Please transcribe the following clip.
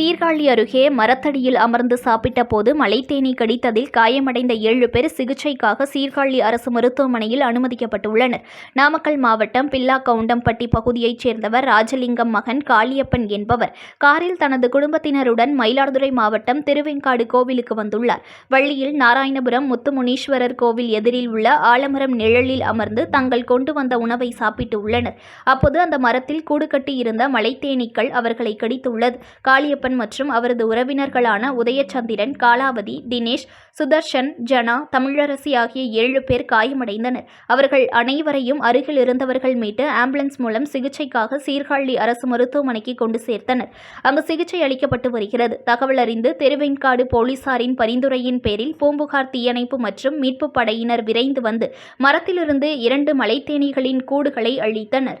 சீர்காழி அருகே மரத்தடியில் அமர்ந்து சாப்பிட்ட போது மலைத்தேனீ கடித்ததில் காயமடைந்த ஏழு பேர் சிகிச்சைக்காக சீர்காழி அரசு மருத்துவமனையில் அனுமதிக்கப்பட்டுள்ளனர். நாமக்கல் மாவட்டம் பில்லா கவுண்டம்பட்டி பகுதியைச் சேர்ந்தவர் ராஜலிங்கம் மகன் காளியப்பன் என்பவர் காரில் தனது குடும்பத்தினருடன் மயிலாடுதுறை மாவட்டம் திருவெங்காடு கோவிலுக்கு வந்துள்ளார். வள்ளியில் நாராயணபுரம் முத்துமுனீஸ்வரர் கோவில் எதிரில் உள்ள ஆலமரம் நிழலில் அமர்ந்து தங்கள் கொண்டு வந்த உணவை சாப்பிட்டு உள்ளனர். அப்போது அந்த மரத்தில் கூடு கட்டி இருந்த மலைத்தேனீக்கள் அவர்களை கடித்துள்ளது. காளியப்பன் மற்றும் அவரது உறவினர்களான உதயச்சந்திரன் காலாவதி தினேஷ் சுதர்ஷன் ஜனா தமிழரசி ஆகிய ஏழு பேர் காயமடைந்தனர். அவர்கள் அனைவரையும் அருகில் இருந்தவர்கள் மீட்டு ஆம்புலன்ஸ் மூலம் சிகிச்சைக்காக சீர்காழி அரசு மருத்துவமனைக்கு கொண்டு சேர்த்தனர். அங்கு சிகிச்சை அளிக்கப்பட்டு வருகிறது. தகவல் அறிந்து திருவெண்காடு போலீசாரின் பரிந்துரையின் பேரில் பூம்புகார் தீயணைப்பு மற்றும் மீட்புப் படையினர் விரைந்து வந்து மரத்திலிருந்து இரண்டு மலைத்தேனீகளின் கூடுகளை அழித்தனர்.